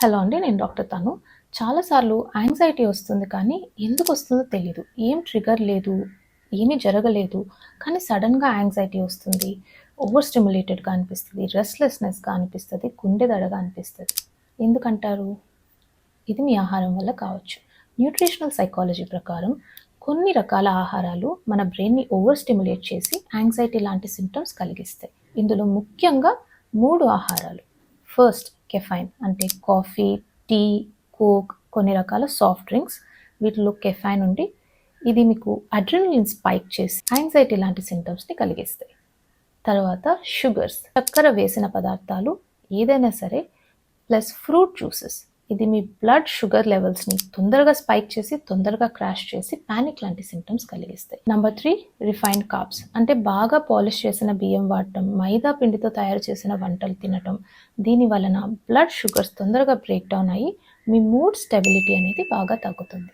Hello అండి నేను doctor తను. చాలాసార్లు యాంగ్జైటీ వస్తుంది కానీ ఎందుకు వస్తుందో తెలియదు ఏం ట్రిగర్ లేదు ఏమీ జరగలేదు కానీ సడన్గా యాంగ్జైటీ వస్తుంది. ఓవర్ స్టిమ్యులేటెడ్గా అనిపిస్తుంది రెస్ట్లెస్నెస్గా అనిపిస్తుంది గుండె దడగా అనిపిస్తుంది. ఎందుకంటారు? ఇది మీ ఆహారం వల్ల కావచ్చు. న్యూట్రిషనల్ సైకాలజీ ప్రకారం కొన్ని రకాల ఆహారాలు మన బ్రెయిన్ని ఓవర్ స్టిమ్యులేట్ చేసి యాంగ్జైటీ లాంటి సిమ్టమ్స్ కలిగిస్తాయి. ఇందులో ముఖ్యంగా మూడు ఆహారాలు. ఫస్ట్ కెఫైన్ అంటే కాఫీ టీ కోక్ కొన్ని రకాల సాఫ్ట్ డ్రింక్స్. వీటిలో కెఫైన్ ఉండి ఇది మీకు అడ్రినలిన్ స్పైక్ చేసి యాంగ్జైటీ లాంటి సిమ్టమ్స్ని కలిగిస్తాయి. తర్వాత షుగర్స్ చక్కెర వేసిన పదార్థాలు ఏదైనా సరే ప్లస్ ఫ్రూట్ జ్యూసెస్. ఇది మీ బ్లడ్ షుగర్ లెవెల్స్ని తొందరగా స్పైక్ చేసి తొందరగా క్రాష్ చేసి పానిక్ లాంటి సిమ్టమ్స్ కలిగిస్తాయి. నెంబర్ త్రీ రిఫైన్డ్ కాప్స్ అంటే బాగా పాలిష్ చేసిన బియ్యం వాడటం మైదా పిండితో తయారు చేసిన వంటలు తినటం దీని వలన బ్లడ్ షుగర్స్ తొందరగా బ్రేక్ డౌన్ అయ్యి మీ మూడ్ స్టెబిలిటీ అనేది బాగా తగ్గుతుంది.